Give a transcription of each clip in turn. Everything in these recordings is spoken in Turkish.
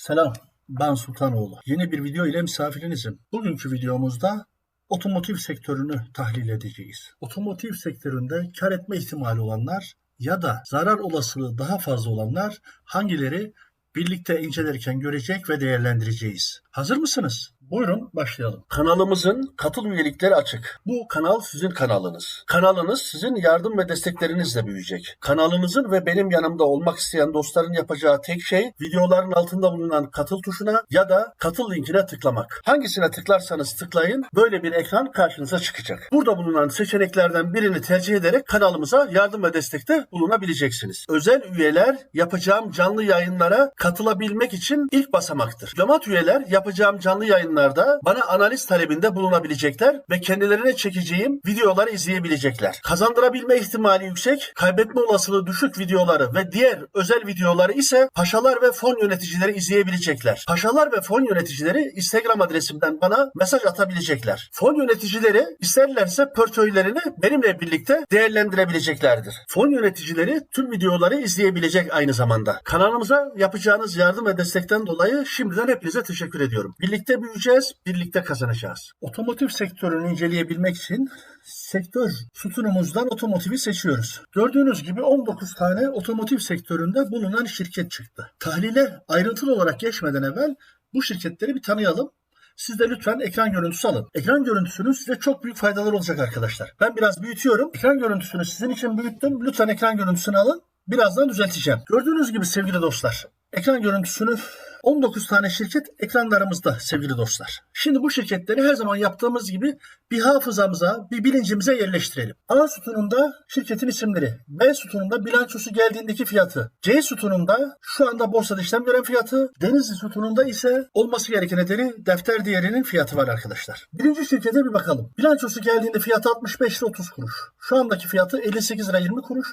Selam, ben Sultanoğlu. Yeni bir video ile misafirinizim. Bugünkü videomuzda otomotiv sektörünü tahlil edeceğiz. Otomotiv sektöründe kar etme ihtimali olanlar ya da zarar olasılığı daha fazla olanlar hangileri birlikte incelerken görecek ve değerlendireceğiz. Hazır mısınız? Buyurun başlayalım. Kanalımızın katıl üyelikleri açık. Bu kanal sizin kanalınız. Kanalınız sizin yardım ve desteklerinizle büyüyecek. Kanalımızın ve benim yanımda olmak isteyen dostların yapacağı tek şey videoların altında bulunan katıl tuşuna ya da katıl linkine tıklamak. Hangisine tıklarsanız tıklayın böyle bir ekran karşınıza çıkacak. Burada bulunan seçeneklerden birini tercih ederek kanalımıza yardım ve destekte bulunabileceksiniz. Özel üyeler yapacağım canlı yayınlara katılabilmek için ilk basamaktır. Diplomat üyeler yapacağım canlı yayınlarda bana analiz talebinde bulunabilecekler ve kendilerine çekeceğim videoları izleyebilecekler. Kazandırabilme ihtimali yüksek, kaybetme olasılığı düşük videoları ve diğer özel videoları ise paşalar ve fon yöneticileri izleyebilecekler. Paşalar ve fon yöneticileri Instagram adresimden bana mesaj atabilecekler. Fon yöneticileri isterlerse portföylerini benimle birlikte değerlendirebileceklerdir. Fon yöneticileri tüm videoları izleyebilecek aynı zamanda. Kanalımıza yapacağınız yardım ve destekten dolayı şimdiden hepinize teşekkür ediyorum. Birlikte büyüyeceğiz, birlikte kazanacağız. Otomotiv sektörünü inceleyebilmek için sektör sütunumuzdan otomotivi seçiyoruz. Gördüğünüz gibi 19 tane otomotiv sektöründe bulunan şirket çıktı. Tahlile ayrıntılı olarak geçmeden evvel bu şirketleri bir tanıyalım. Siz de lütfen ekran görüntüsü alın. Ekran görüntüsünün size çok büyük faydaları olacak arkadaşlar. Ben biraz büyütüyorum. Ekran görüntüsünü sizin için büyüttüm. Lütfen ekran görüntüsünü alın. Birazdan düzelteceğim. Gördüğünüz gibi sevgili dostlar. Ekran görüntüsünü 19 tane şirket ekranlarımızda sevgili dostlar. Şimdi bu şirketleri her zaman yaptığımız gibi bir hafızamıza, bir bilincimize yerleştirelim. A sütununda şirketin isimleri, B sütununda bilançosu geldiğindeki fiyatı, C sütununda şu anda borsada işlem gören fiyatı, Denizli sütununda ise olması gereken ederi defter değerinin fiyatı var arkadaşlar. Birinci şirkete bir bakalım. Bilançosu geldiğinde fiyatı 65 lira 30 kuruş. Şu andaki fiyatı 58 lira 20 kuruş.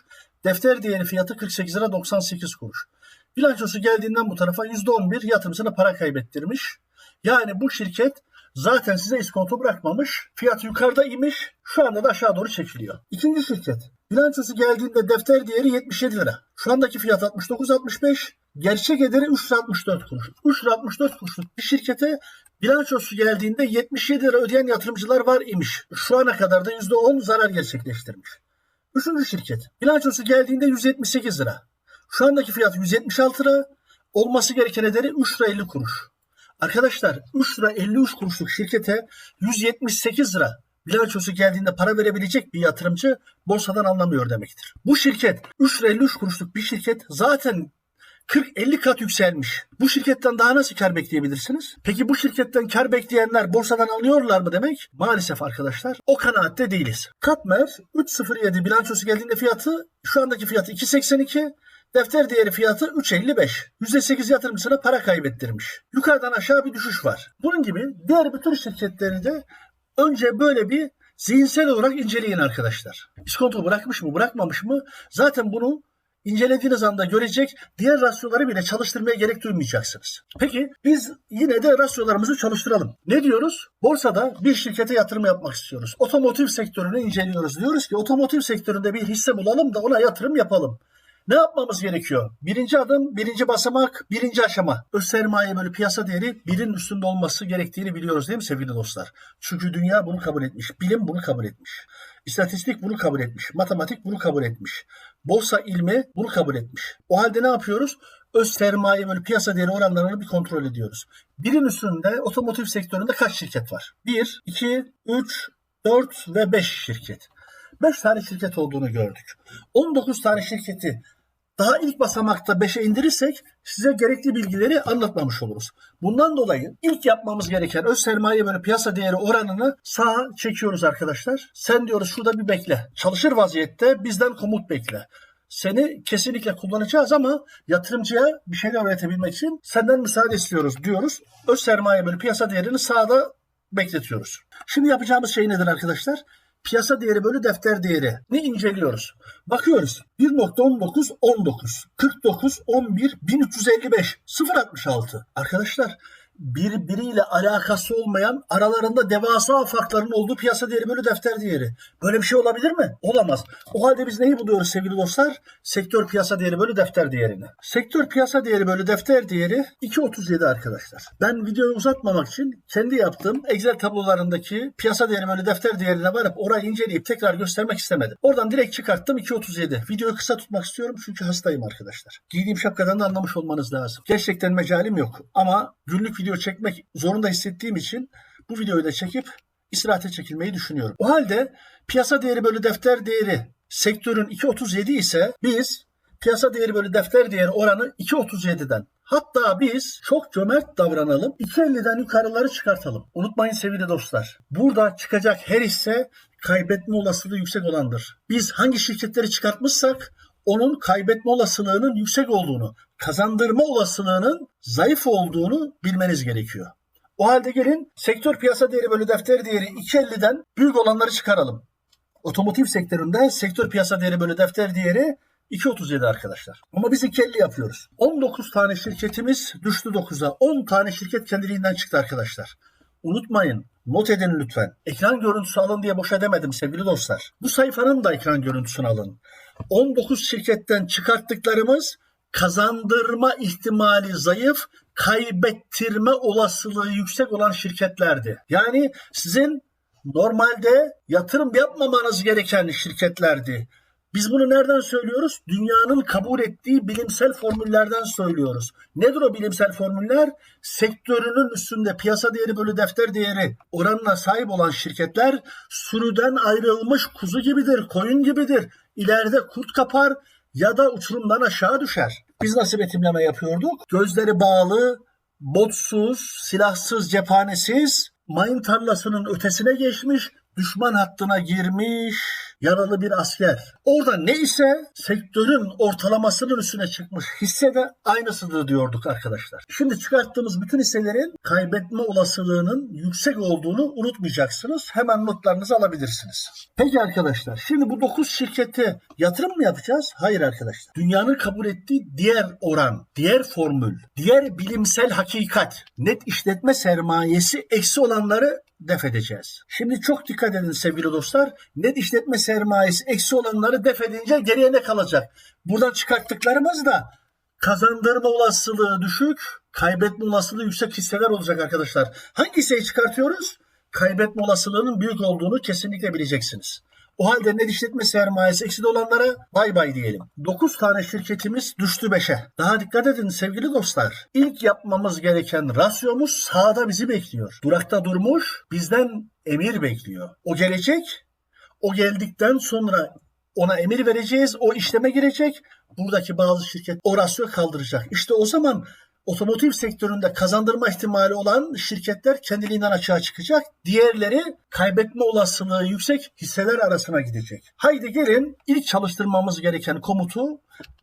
Defter değeri fiyatı 48 lira 98 kuruş. Bilançosu geldiğinden bu tarafa %11 yatırımcısına para kaybettirmiş. Yani bu şirket zaten size iskonto bırakmamış. Fiyat yukarıda imiş. Şu anda da aşağı doğru çekiliyor. İkinci şirket. Bilançosu geldiğinde defter değeri 77 lira. Şu andaki fiyat 69.65. Gerçek ederi 3 lira 64 kuruş. 3 lira 64 kuruşluk bir şirkete bilançosu geldiğinde 77 lira ödeyen yatırımcılar var imiş. Şu ana kadar da %10 zarar gerçekleştirmiş. Üçüncü şirket. Bilançosu geldiğinde 178 lira. Şu andaki fiyat 176 lira. Olması gereken ederi 3 lira 50 kuruş. Arkadaşlar 3 lira 53 kuruşluk şirkete 178 lira bilançosu geldiğinde para verebilecek bir yatırımcı borsadan anlamıyor demektir. Bu şirket 3 lira 53 kuruşluk bir şirket zaten 40-50 kat yükselmiş. Bu şirketten daha nasıl kar bekleyebilirsiniz? Peki bu şirketten kar bekleyenler borsadan alıyorlar mı demek? Maalesef arkadaşlar o kanaatte değiliz. Katmer 3.07 bilançosu geldiğinde fiyatı şu andaki fiyatı 2.82 Defter değeri fiyatı 3.55. %8 yatırımcısına para kaybettirmiş. Yukarıdan aşağı bir düşüş var. Bunun gibi diğer bütün şirketleri de önce böyle bir zihinsel olarak inceleyin arkadaşlar. İskonto bırakmış mı bırakmamış mı? Zaten bunu incelediğiniz anda görecek diğer rasyoları bile çalıştırmaya gerek duymayacaksınız. Peki biz yine de rasyolarımızı çalıştıralım. Ne diyoruz? Borsada bir şirkete yatırım yapmak istiyoruz. Otomotiv sektörünü inceliyoruz. Diyoruz ki otomotiv sektöründe bir hisse bulalım da ona yatırım yapalım. Ne yapmamız gerekiyor? Birinci adım, birinci basamak, birinci aşama. Öz sermaye böyle piyasa değeri birin üstünde olması gerektiğini biliyoruz değil mi sevgili dostlar? Çünkü dünya bunu kabul etmiş. Bilim bunu kabul etmiş. İstatistik bunu kabul etmiş. Matematik bunu kabul etmiş. Borsa ilmi bunu kabul etmiş. O halde ne yapıyoruz? Öz sermaye böyle piyasa değeri oranlarını bir kontrol ediyoruz. Birin üstünde otomotiv sektöründe kaç şirket var? 1, 2, 3, 4 ve 5 şirket. 5 tane şirket olduğunu gördük. 19 tane şirketi daha ilk basamakta 5'e indirirsek size gerekli bilgileri anlatmamış oluruz. Bundan dolayı ilk yapmamız gereken öz sermaye böyle piyasa değeri oranını sağa çekiyoruz arkadaşlar. Sen diyoruz şurada bir bekle. Çalışır vaziyette bizden komut bekle. Seni kesinlikle kullanacağız ama yatırımcıya bir şeyler öğretebilmek için senden müsaade istiyoruz diyoruz. Öz sermaye böyle piyasa değerini sağda bekletiyoruz. Şimdi yapacağımız şey nedir arkadaşlar? Piyasa değeri bölü defter değeri. Ne inceliyoruz. Bakıyoruz. 1.19 19 49 11 1355 0.66 arkadaşlar birbiriyle alakası olmayan aralarında devasa farkların olduğu piyasa değeri bölü defter değeri. Böyle bir şey olabilir mi? Olamaz. O halde biz neyi buluyoruz sevgili dostlar? Sektör piyasa değeri bölü defter değerini. Sektör piyasa değeri bölü defter değeri 2.37 arkadaşlar. Ben videoyu uzatmamak için kendi yaptığım Excel tablolarındaki piyasa değeri bölü defter değerine varıp orayı inceleyip tekrar göstermek istemedim. Oradan direkt çıkarttım 2.37. Videoyu kısa tutmak istiyorum çünkü hastayım arkadaşlar. Giydiğim şapkadan da anlamış olmanız lazım. Gerçekten mecalim yok ama günlük video çekmek zorunda hissettiğim için bu videoyu da çekip istirahate çekilmeyi düşünüyorum. O halde piyasa değeri bölü defter değeri sektörün 2.37 ise biz piyasa değeri bölü defter değeri oranı 2.37'den Hatta biz çok cömert davranalım. 2.50'den yukarıları çıkartalım. Unutmayın sevgili dostlar. Burada çıkacak her hisse kaybetme olasılığı yüksek olandır. Biz hangi şirketleri çıkartmışsak onun kaybetme olasılığının yüksek olduğunu, kazandırma olasılığının zayıf olduğunu bilmeniz gerekiyor. O halde gelin sektör piyasa değeri bölü defter değeri 2.50'den büyük olanları çıkaralım. Otomotiv sektöründe sektör piyasa değeri bölü defter değeri 2.37 arkadaşlar. Ama biz 2.50 yapıyoruz. 19 tane şirketimiz düştü 9'a. 10 tane şirket kendiliğinden çıktı arkadaşlar. Unutmayın, not edin lütfen. Ekran görüntüsü alın diye boşa demedim sevgili dostlar. Bu sayfanın da ekran görüntüsünü alın. 19 şirketten çıkarttıklarımız kazandırma ihtimali zayıf, kaybettirme olasılığı yüksek olan şirketlerdi. Yani sizin normalde yatırım yapmamanız gereken şirketlerdi. Biz bunu nereden söylüyoruz? Dünyanın kabul ettiği bilimsel formüllerden söylüyoruz. Nedir o bilimsel formüller? Sektörünün üstünde piyasa değeri bölü defter değeri oranına sahip olan şirketler sürüden ayrılmış kuzu gibidir, koyun gibidir. İleride kurt kapar ya da uçurumdan aşağı düşer. Biz nasıl betimleme yapıyorduk? Gözleri bağlı, botsuz, silahsız, cephanesiz, mayın tarlasının ötesine geçmiş, düşman hattına girmiş yaralı bir asker. Orada ne ise sektörün ortalamasının üstüne çıkmış hisse de aynısıdır diyorduk arkadaşlar. Şimdi çıkarttığımız bütün hisselerin kaybetme olasılığının yüksek olduğunu unutmayacaksınız. Hemen notlarınızı alabilirsiniz. Peki arkadaşlar şimdi bu 9 şirkete yatırım mı yapacağız? Hayır arkadaşlar. Dünyanın kabul ettiği diğer oran, diğer formül, diğer bilimsel hakikat, net işletme sermayesi eksi olanları def edeceğiz. Şimdi çok dikkat edin sevgili dostlar. Net işletme sermayesi eksi olanları def edince geriye ne kalacak? Buradan çıkarttıklarımız da kazandırma olasılığı düşük, kaybetme olasılığı yüksek hisseler olacak arkadaşlar. Hangi hisseyi çıkartıyoruz? Kaybetme olasılığının büyük olduğunu kesinlikle bileceksiniz. O halde net işletme sermayesi eksi olanlara bay bay diyelim. 9 tane şirketimiz düştü 5'e. Daha dikkat edin sevgili dostlar. İlk yapmamız gereken rasyomuz sağda bizi bekliyor. Durakta durmuş bizden emir bekliyor. O gelecek. O geldikten sonra ona emir vereceğiz. O işleme girecek. Buradaki bazı şirket o rasyo kaldıracak. İşte o zaman otomotiv sektöründe kazandırma ihtimali olan şirketler kendiliğinden açığa çıkacak. Diğerleri kaybetme olasılığı yüksek hisseler arasına gidecek. Haydi gelin ilk çalıştırmamız gereken komutu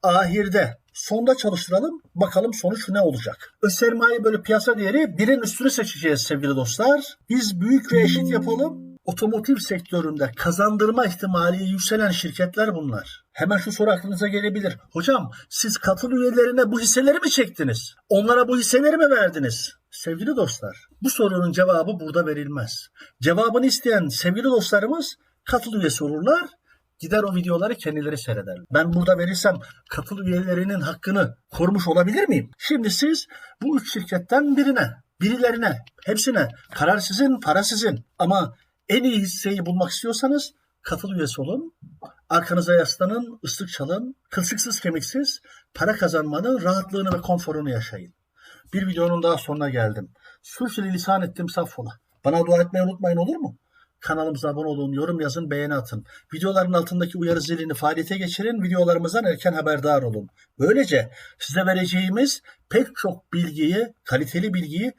ahirde sonda çalıştıralım. Bakalım sonuç ne olacak. Öz sermaye böyle piyasa değeri birin üstünü seçeceğiz sevgili dostlar. Biz büyük ve eşit yapalım. Otomotiv sektöründe kazandırma ihtimali yükselen şirketler bunlar. Hemen şu soru aklınıza gelebilir. Hocam siz katıl üyelerine bu hisseleri mi çektiniz? Onlara bu hisseleri mi verdiniz? Sevgili dostlar, bu sorunun cevabı burada verilmez. Cevabını isteyen sevgili dostlarımız katıl üyesi olurlar. Gider o videoları kendileri seyrederler. Ben burada verirsem katıl üyelerinin hakkını korumuş olabilir miyim? Şimdi siz bu üç şirketten birine, birilerine, hepsine karar sizin, para sizin. Ama en iyi hisseyi bulmak istiyorsanız katıl üyesi olun. Arkanıza yaslanın, ıslık çalın, kılsıksız kemiksiz para kazanmanın rahatlığını ve konforunu yaşayın. Bir videonun daha sonuna geldim. Sürçülü lisan ettim saffola. Bana dua etmeyi unutmayın olur mu? Kanalımıza abone olun, yorum yazın, beğeni atın. Videoların altındaki uyarı zilini faaliyete geçirin, videolarımızdan erken haberdar olun. Böylece size vereceğimiz pek çok bilgiyi, kaliteli bilgiyi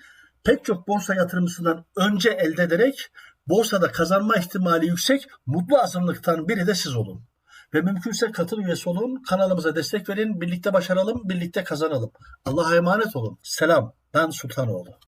pek çok borsa yatırımcısından önce elde ederek borsada kazanma ihtimali yüksek mutlu azınlıktan biri de siz olun. Ve mümkünse katıl üyesi olun, kanalımıza destek verin, birlikte başaralım, birlikte kazanalım. Allah'a emanet olun. Selam, ben Sultanoğlu.